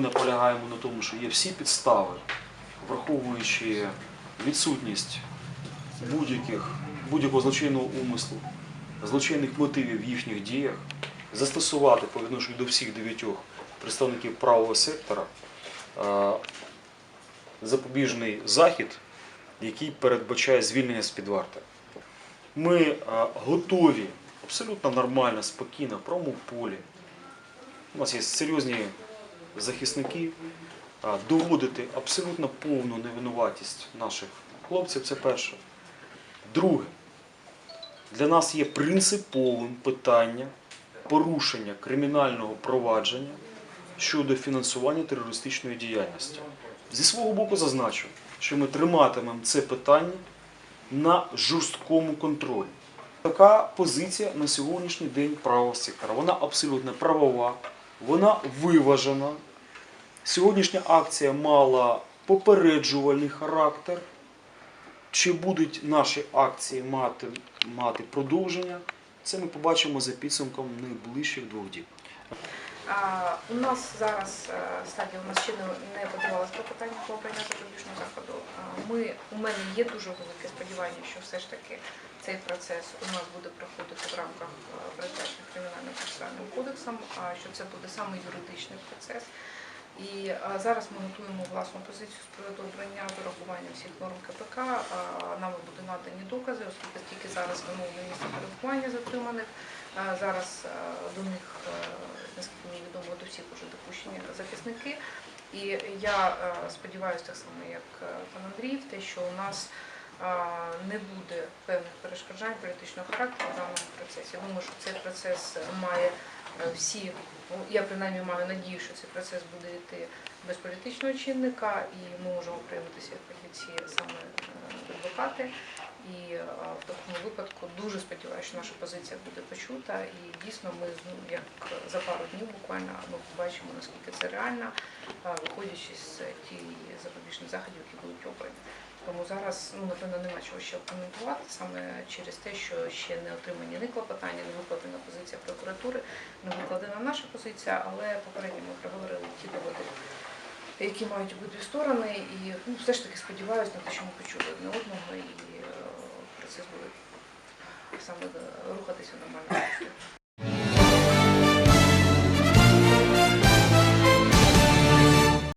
наполягаємо на тому, що є всі підстави, враховуючи відсутність будь-яких будь-якого злочинного умислу, злочинних мотивів в їхніх діях, застосувати по відношенню до всіх дев'ятьох представників правого сектора е, запобіжний захід, який передбачає звільнення з-під варти. Ми е, готові абсолютно нормально, спокійно, в правому полі. У нас є серйозні захисники, доводити абсолютно повну невинуватість наших хлопців. Це перше. Друге, для нас є принциповим питання порушення кримінального провадження щодо фінансування терористичної діяльності. Зі свого боку зазначу, що ми триматимемо це питання на жорсткому контролі. Така позиція на сьогоднішній день правого сектора. Вона абсолютно правова, вона виважена. Сьогоднішня акція мала попереджувальний характер. Чи будуть наші акції мати, мати продовження, це ми побачимо за підсумком найближчих двох діб. У нас зараз е, стадія у нас ще не, подавалось про питання про обрання запобіжного заходу. Ми, у мене є дуже велике сподівання, що все ж таки цей процес у нас буде проходити в рамках е, передбачених кримінальним кодексом, що це буде саме юридичний процес. І зараз ми готуємо власну позицію з приводу обрання з урахуванням всіх норм КПК. Нами буде надані докази, оскільки тільки зараз встановлено місце перебування затриманих. Зараз до них, наскільки мені відомо, до всіх вже допущені захисники. І я сподіваюся, так само як пан Андрій, в те, що у нас не буде певних перешкоджань політичного характеру в даному процесі. Я думаю, що цей процес має е, всі, ну, я принаймні маю надію, що цей процес буде йти без політичного чинника, і ми можемо прийматися як фахівці саме е, адвокати. І е, в такому випадку дуже сподіваюся, що наша позиція буде почута, і дійсно ми ну, як за пару днів буквально ми побачимо наскільки це реально, е, виходячи з тих запобіжних заходів, які будуть обрані. Тому зараз ну напевно нема чого ще коментувати саме через те, що ще не отримані ні клопотання, не викладена позиція прокуратури, не викладена наша позиція, але попередньо ми проговорили ті доводи, які мають обидві сторони, і ну, все ж таки сподіваюся на те, що ми почули одне одного і е, процес буде саме е, рухатися руслі.